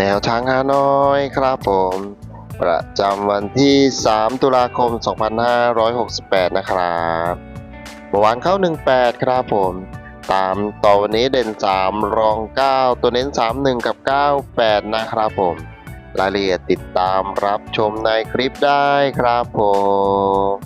แนวทางฮานอยครับผม ประจำวันที่ 3 ตุลาคม 2568 นะครับเมื่อวานเข้า 18 ครับผม ตามต่อวันนี้เด่น 3 รอง 9 ตัวเน้น 31 กับ 98 นะครับผม รายละเอียดติดตามรับชมในคลิปได้ครับผม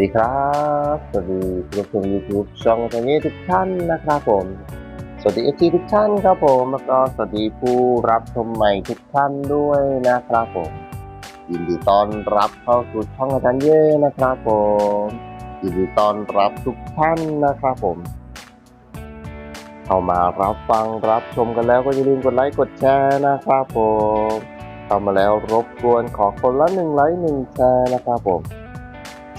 ดีครับ สวัสดีผู้ชม YouTube ช่องทางนี้ทุกท่านนะครับผม สวัสดีเอฟซีทุกท่านครับผมแล้วก็สวัสดีผู้รับชมใหม่ทุกท่านด้วยนะครับผมยินดีต้อนรับเข้าสู่ช่องอาจารย์เย่นะครับผมยินดีต้อนรับทุกท่านนะครับผม เข้ามารับฟังรับชมกันแล้วก็อย่าลืมกดไลค์กดแชร์นะครับผมเข้ามาแล้วรบกวนขอคนละหนึ่งไลค์หนึ่งแชร์นะครับผม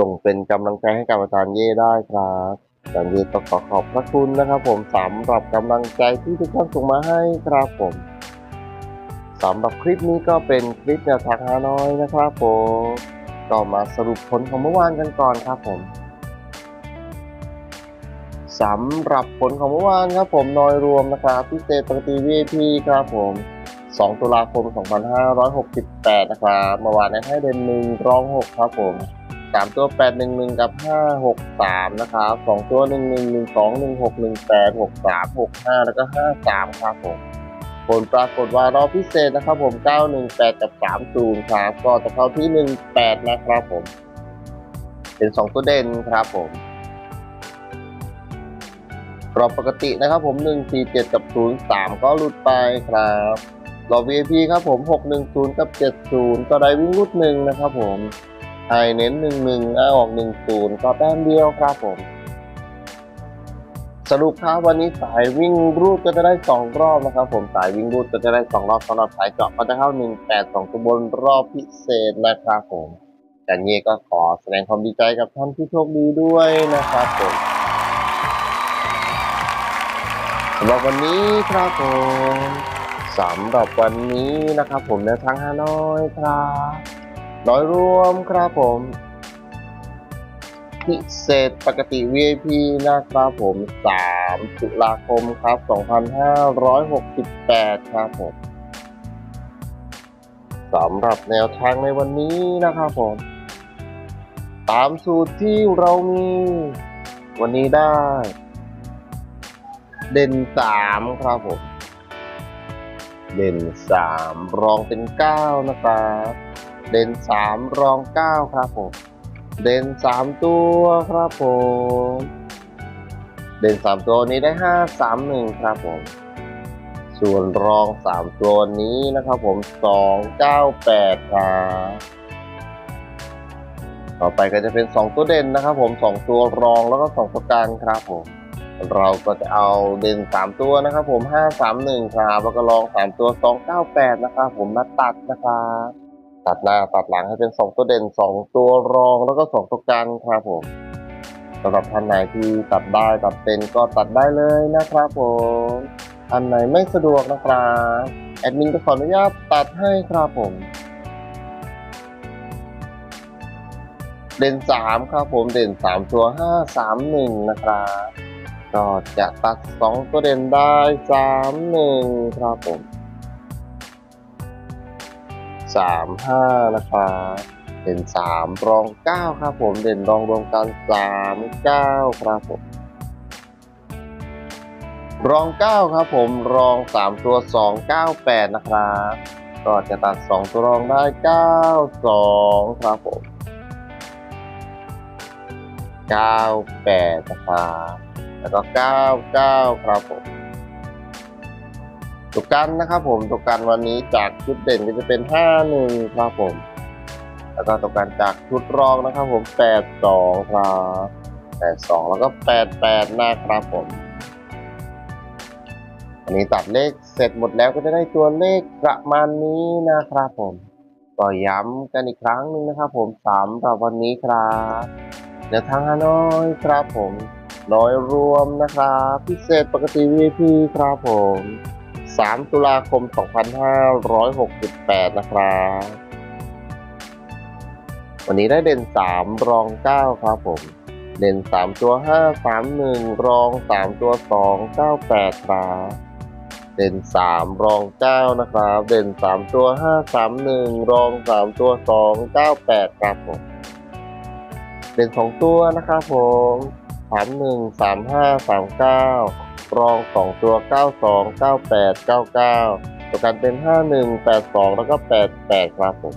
ส่งเป็นกำลังใจให้กับอาจารย์เย่ได้ครับอาจารย์เย่ก็ขอขอบพระคุณนะครับผมสำหรับกำลังใจที่ทุกท่านส่งมาให้ครับผมสำหรับคลิปนี้ก็เป็นคลิปแนวทางฮานอยนะครับผมก็มาสรุปผลของเมื่อวานกันก่อนครับผมสำหรับผลของเมื่อวานครับผมโดยรวมนะครับพิเศษปกติ VIP ครับผม 2 ตุลาคม 2568 นะครับเมื่อวานให้เด่นหนึ่งรองหครับผม สามตัวแปดหนึ่งหนึ่งกับห้าหกสามนะครับสองตัวหนึ่งหนึ่งหนึ่งสองหนึ่งหกหนึ่งแปดหกสามหกห้าแล้วก็ห้าสามครับผมผลปรากฏว่ารอบพิเศษนะครับผมเก้าหนึ่งแปดกับสามศูนย์ครับ ก็จะเข้าที่หนึ่งแปดนะครับผม เป็นสองตัวเด่นครับผมรอบปกตินะครับผมหนึ่งสี่เจ็ดกับศูนย์สามก็หลุดไปครับรอบ VIP ครับผมหกหนึ่งศูนย์กับเจ็ดศูนย์ก็ได้วิ่งรุดหนึ่งนะครับผม ไฮเน้นหนึ่งหนึ่งอาออกหนึ่งศูนย์ก็แต้มเดียวครับผม สรุปครับวันนี้สายวิ่งรูดก็จะได้สองรอบนะครับ ผมสายวิ่งรูดก็จะได้สองรอบสำหรับสายเจาะก็จะเข้าหนึ่งแปดสองตัวบนรอบพิเศษนะครับผมแต่เงี้ยก็ขอแสดงความดีใจกับท่านผู้โชคดีด้วยนะครับผมสำหรับวันนี้ครับผมสำหรับวันนี้นะครับผมในทางฮานอยครับ โดยรวมครับผม พิเศษปกติ VIP นะครับผม 3 ตุลาคมครับ 2568 ครับผมสำหรับแนวทางในวันนี้นะครับผม ตามสูตรที่เรามี วันนี้ได้ เด่น 3 ครับผม เด่น 3 รองเป็น 9 นะครับ เด่นสามรองเก้าครับผม เด่นสามตัวครับผม เด่นสามตัวนี้ได้ห้าสามหนึ่งครับผม ส่วนรองสามตัวนี้นะครับผมสองเก้าแปดครับต่อไปก็จะเป็นสองตัวเด่นนะครับผมสองตัวรองแล้วก็สองตัวกลางครับผมเราก็จะเอาเด่นสามตัวนะครับผมห้าสามหนึ่งครับแล้วก็รองสามตัวสองเก้าแปดนะครับผมมาตัดนะครับ ตัดหน้าตัดหลังให้เป็นสองตัวเด่นสองตัวรองแล้วก็สองตัวกลางครับผมสำหรับท่านไหนที่ตัดได้ตัดเป็นก็ตัดได้เลยนะครับผมอันไหนไม่สะดวกนะครับแอดมินก็ขออนุญาตตัดให้ครับผม เด่นสามครับผมเด่นสามตัวห้าสามหนึ่งนะครับก็จะตัดสองตัวเด่นได้สามหนึ่งครับผม สามห้านะครับเด่นสามรองเก้าครับผมเด่นรองรวมกันสามเก้าครับผมรองเก้าครับผมรองสามตัวสองเก้าแปดนะครับก็จะตัดสองตัวรองได้เก้าสองครับผมเก้าแปดนะครับแล้วก็เก้าเก้าครับผม ตุกกันนะครับผมตุกกันวันนี้จากชุดเด่นก็จะเป็นห้าหนึ่งครับผม แล้วก็ตุกกันจากชุดรองนะครับผมแปดสองครับแปดสองแล้วก็แปดแปดนะครับผมอันนี้ตัดเลขเสร็จหมดแล้วก็จะได้ตัวเลขประมาณนี้นะครับผมก็ย้ำกันอีกครั้งหนึ่งนะครับผมสำหรับวันนี้ครับเดี๋ยวทางฮานอยครับผมน้อยรวมนะครับ พิเศษปกติ VIP ครับผม 3 ตุลาคม 2568 นะครับ วันนี้ได้เด่น 3 รอง 9 ครับผม เด่น 3 ตัว 5 3 1 รอง 3 ตัว 2 9 8ครับเด่น 3 รอง 9 นะครับ เด่น 3 ตัว 5 3 1 รอง 3 ตัว 2 9 8 ครับผม เด่น 2 ตัวนะครับผม 3 1 3 5 3 9 รอง 2 ตัว 9 2 9 8 9 9 ตัวกันเป็น 5 1 8 2 แล้วก็ 8 8 ครับผม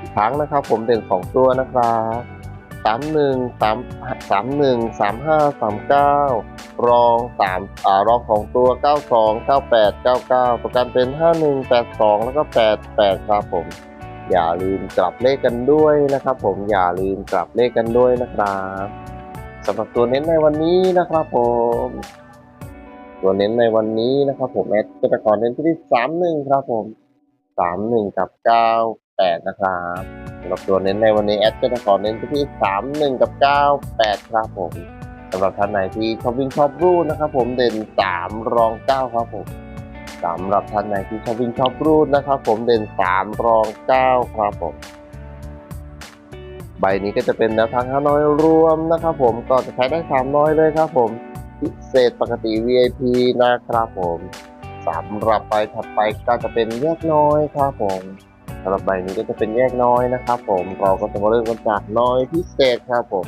อีกครั้งนะครับผมเด่น 2 ตัวนะครับสามหนึ่งสามสามหนึ่งสามห้าสามเก้ารองสามอ่ารองของตัวเก้าสองเก้าแปดเก้าเก้าประกันเป็นห้าหนึ่งแปดสองแล้วก็แปดแปดครับผม อย่าลืมกลับเลขกันด้วยนะครับผมอย่าลืมกลับเลขกันด้วยนะครับ สำหรับตัวเน้นในวันนี้นะครับผม ตัวเน้นในวันนี้นะครับ ผมแอดก็จะขอเน้นที่สามหนึ่งครับผมสามหนึ่งกับเก้าแปดนะครับสำหรับตัวเน้นในวันนี้แอดก็จะขอเน้นที่3 1กับ9 8ครับผมสำหรับท่านไหนที่ชอบวิ่งชอบรูดนะครับ ผมเด่น3รอง9ครับผมสำหรับท่านไหนที่ชอบวิ่งชอบรูดนะครับ ผมเด่น3รอง9ครับผม ใบนี้ก็จะเป็นแนวทางห้าน้อยรวมนะครับผมก็จะใช้ได้สามน้อยเลยครับผมพิเศษปกติ VIP นะครับผมสำหรับใบถัดไปก็จะเป็นแยกน้อยครับผมสำหรับใบนี้ก็จะเป็นแยกน้อยนะครับผมเราก็จะมาเริ่มกันจากน้อยพิเศษครับผม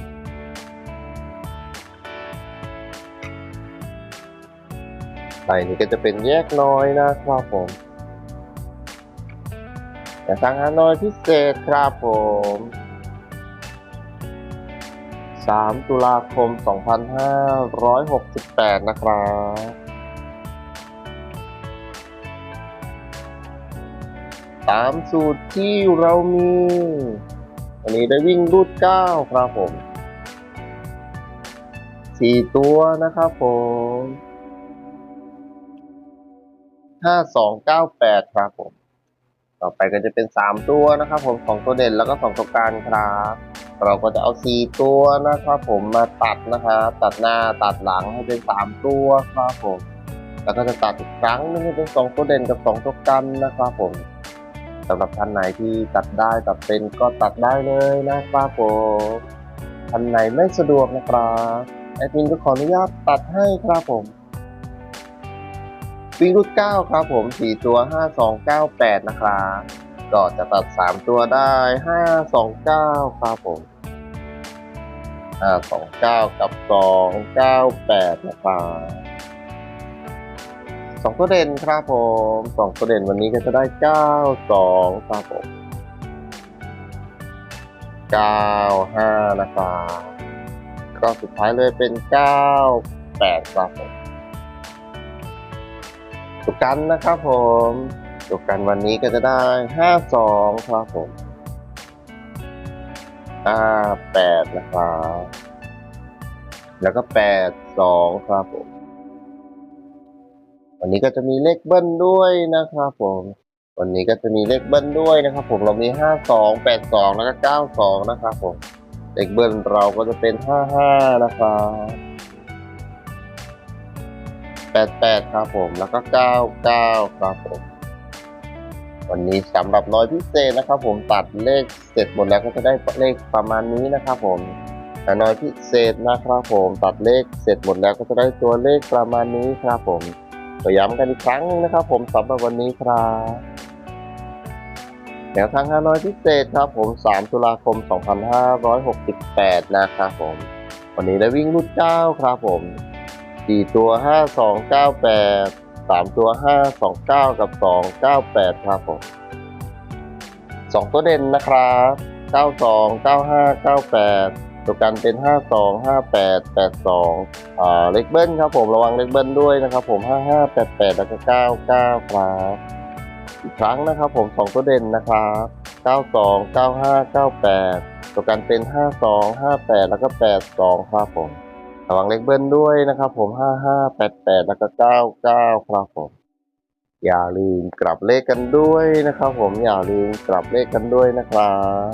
ใบนี้ก็จะเป็นแยกน้อยนะครับผมแต่ทางหาน้อยพิเศษครับผม 3 ตุลาคม 2568 นะครับตามสูตรที่เรามีวันนี้ได้วิ่งรูดเก้าครับผมสี่ตัวนะครับผมห้าสองเก้าแปดครับผม ต่อไปก็จะเป็นสามตัวนะครับผมสองตัวเด่นแล้วก็สองตัวกลางครับเราก็จะเอาสี่ตัวนะครับผมมาตัดนะครับตัดหน้าตัดหลังให้เป็นสามตัวครับผมแล้วก็จะตัดอีกครั้งนึงให้เป็นสองตัวเด่นกับสองตัวกันนะครับผมสำหรับท่านไหนที่ตัดได้ตัดเป็นก็ตัดได้เลยนะครับผมท่านไหนไม่สะดวกนะครับแอดมินก็ขออนุญาตตัดให้ครับผม วิ่งรูดเก้าครับผมสี่ตัวห้าสองเก้าแปดนะครับก็จะตัดสามตัวได้ห้าสองเก้าครับผมห้าสองเก้ากับสองเก้าแปดนะครับสองตัวเด่นครับผมสองตัวเด่นวันนี้ก็จะได้เก้าสองครับผมเก้าห้านะครับก็สุดท้ายเลยเป็นเก้าแปดครับผม ตุกกันนะครับผมตุกกันวันนี้ก็จะได้ห้าสองครับผมห้าแปดนะครับแล้วก็แปดสองครับผม วันนี้ก็จะมีเลขเบิ้ลด้วยนะครับผมวันนี้ก็จะมีเลขเบิ้ลด้วยนะครับ ผมเรามีห้าสองแปดสองแล้วก็เก้าสองนะครับผมเลขเบิ้ลเราก็จะเป็นห้าห้านะครับ 88 ครับผม แล้วก็ 99 ครับผม วันนี้สำหรับน้อยพิเศษนะครับผมตัดเลขเสร็จหมดแล้วก็จะได้เลขประมาณนี้นะครับผมแต่น้อยพิเศษนะครับผม ตัดเลขเสร็จหมดแล้วก็จะได้ตัวเลขประมาณนี้ครับผมก็ย้ำกันอีกครั้งหนึงนะครับ ผมสำหรับวันนี้ครับแนวทางฮานอยพิเศษครับผม 3 ตุลาคม 2568 นะครับผม วันนี้ได้วิ่งรุ่น9ครับผม 4ตัว5298 3ตัว529กับ298ครับผม2ตัวเด่นนะครับ92 95 98ตัวกันเป็น52 58 82อ่าเล็กเบิ้ลครับผมระวังเล็กเบิ้ลด้วยนะครับผม55 88แล้วก็99ครับอีกครั้งนะครับผม2ตัวเด่นนะครับ92 95 98ตัวกันเป็น52 58แล้วก็82ครับผม ระวังเล็กเบิ้ลด้วยนะครับผม55 88แล้วก็99ครับผมอย่าลืมกลับเลขกันด้วยนะครับผมอย่าลืมกลับเลขกันด้วยนะครับ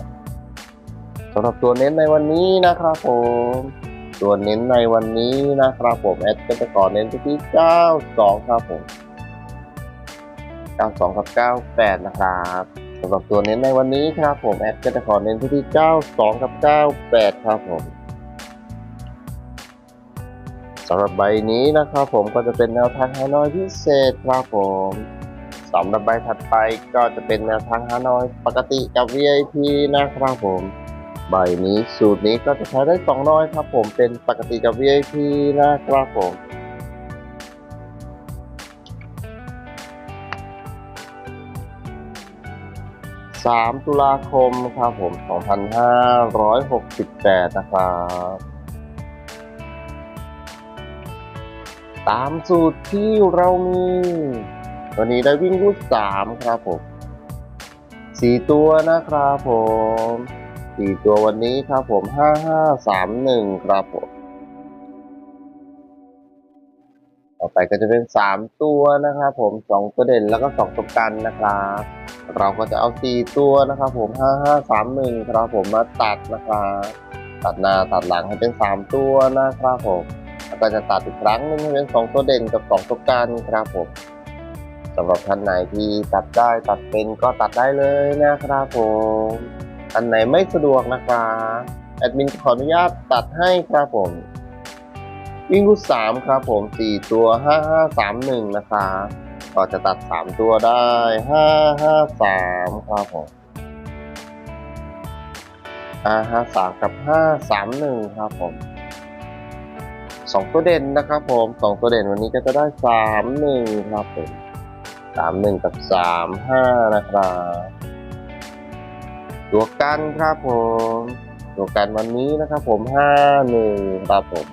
สำหรับตัวเน้นในวันนี้นะครับผมตัวเน้นในวันนี้นะครับผมแอดก็จะขอเน้นที่92ครับผม92กับ98นะครับสำหรับตัวเน้นในวันนี้ครับผมแอดก็จะขอเน้นที่92กับ98ครับผม สำหรับใบนี้นะครับผมก็จะเป็นแนวทางฮานอยพิเศษครับผมสำหรับใบถัดไปก็จะเป็นแนวทางฮานอยปกติกับ VIP นะครับผม ใบนี้สูตรนี้ก็จะใช้ได้สองน้อยครับผมเป็นปกติกับ VIP นะครับผมสามตุลาคมครับผม 2568 นะครับ ตามสูตรที่เรามีวันนี้ได้วิ่งรูดสามครับผมสี่ตัวนะครับผมสี่ตัววันนี้ครับผมห้าห้าสามหนึ่งครับผมต่อไปก็จะเป็นสามตัวนะครับผมสองตัวเด่นแล้วก็สองตัวกันนะครับเราก็จะเอาสี่ตัวนะครับผมห้าห้าสามหนึ่งครับผมมาตัดนะครับตัดหน้าตัดหลังให้เป็นสามตัวนะครับผม แล้วก็จะตัดอีกครั้งนึงให้เป็นสองตัวเด่นกับสองตัวกันครับผมสำหรับท่านไหนที่ตัดได้ตัดเป็นก็ตัดได้เลยนะครับผมท่านไหนไม่สะดวกนะครับแอดมินขออนุญาตตัดให้ครับผมวิ่งรูดสามครับผมสี่ตัวห้าห้าสามหนึ่งนะครับก็จะตัดสามตัวได้ห้าห้าสามครับผมหห้าสามกับห้าสามหนึ่งครับผม สองตัวเด่นนะครับผมสองตัวเด่นวันนี้ก็จะได้สามหนึ่งครับผมสามหนึ่งกับสามห้านะครับตัวกันครับผมตัวกันวันนี้นะครับผมห้าหนึ่งครับผม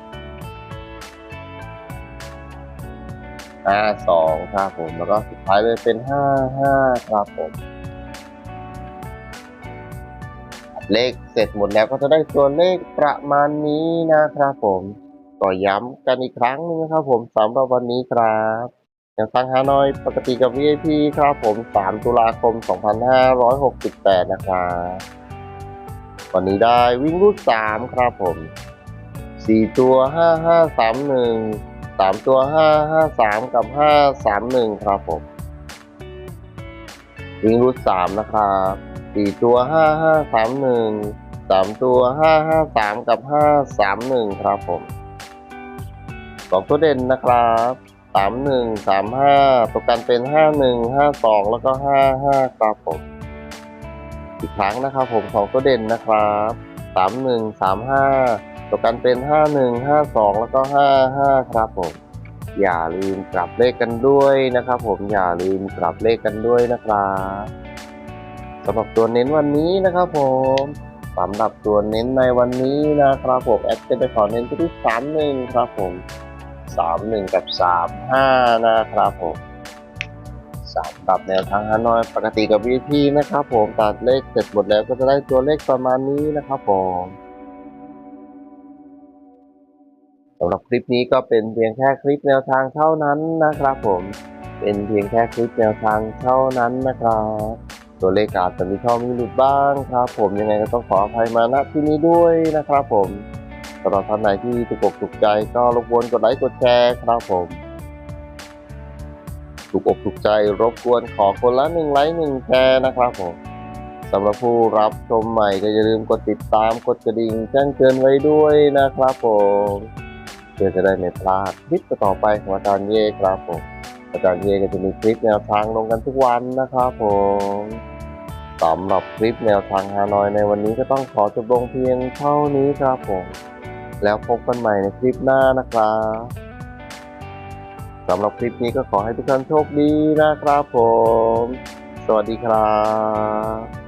ห้าสองครับผมแล้วก็สุดท้ายเลยเป็นห้าห้าครับผมเลขเสร็จหมดแล้วก็จะได้ตัวเลขประมาณนี้นะครับผม ก็ย้ำกันอีกครั้งหนึงนะครับผมสำหรับวันนี้ครับอย่างทางฮานอยปกติกับ VIP ครับผม 3 ตุลาคม 2568 นะครับวันนี้ได้วิ่งรูด 3 ครับผม 4 ตัว 5531 3 ตัว 553 กับ 531 ครับผม วิ่งรูด 3 นะครับ4ตัว 5531 3 ตัว 553 กับ 531 ครับผม สองตัวเด่นนะครับสามหนึ่งสามห้าตัวกันเป็นห้าหนึ่งห้าสองแล้วก็ห้าห้าครับผมอีกครั้งนะครับผมสองตัวเด่นนะครับสามหนึ่งสามห้าตัวกันเป็นห้าหนึ่งห้าสองแล้วก็ห้าห้าครับผมอย่าลืมกลับเลขกันด้วยนะครับ ผมอย่าลืมกลับเลขกันด้วยนะครับสำหรับตัวเน้นวันนี้นะครับ ผมสำหรับตัวเน้นในวันนี้นะครับผมแอดจะไปขอเน้นที่สามหนึ่งครับผม สามหนึ่งกับสามห้านะครับผมสามกับแนวทางฮานอยปกติกับ VP นะครับผมตัดเลขเสร็จหมดแล้วก็จะได้ตัวเลขประมาณนี้นะครับผมสำหรับคลิปนี้ก็เป็นเพียงแค่คลิปแนวทางเท่านั้นนะครับผมเป็นเพียงแค่คลิปแนวทางเท่านั้นนะครับ ตัวเลขอาจจะมีช่องมีหลุดบ้างครับ ผมยังไงก็ต้องขออภัยมาณที่นี้ด้วยนะครับผม สำหรับท่านไหนที่ถูกอกถูกใจก็รบกวนกดไลค์กดแชร์ครับผม ถูกอกถูกใจรบกวนขอคนละหนึ่งไลค์หนึ่งแชร์นะครับผมสำหรับผู้รับชมใหม่ก็อย่าลืมกดติดตามกดกระดิ่งแจ้งเตือนไว้ด้วยนะครับผมเพื่อจะได้ไม่พลาดคลิปต่อไปของอาจารย์เย่ครับผมอาจารย์เย่ก็จะมีคลิปแนวทางลงกันทุกวันนะครับผมสำหรับคลิปแนวทางฮานอยในวันนี้ก็ต้องขอจบลงเพียงเท่านี้ครับผม แล้วพบกันใหม่ในคลิปหน้านะครับสำหรับคลิปนี้ก็ขอให้ทุกท่านโชคดีนะครับผม สวัสดีครับ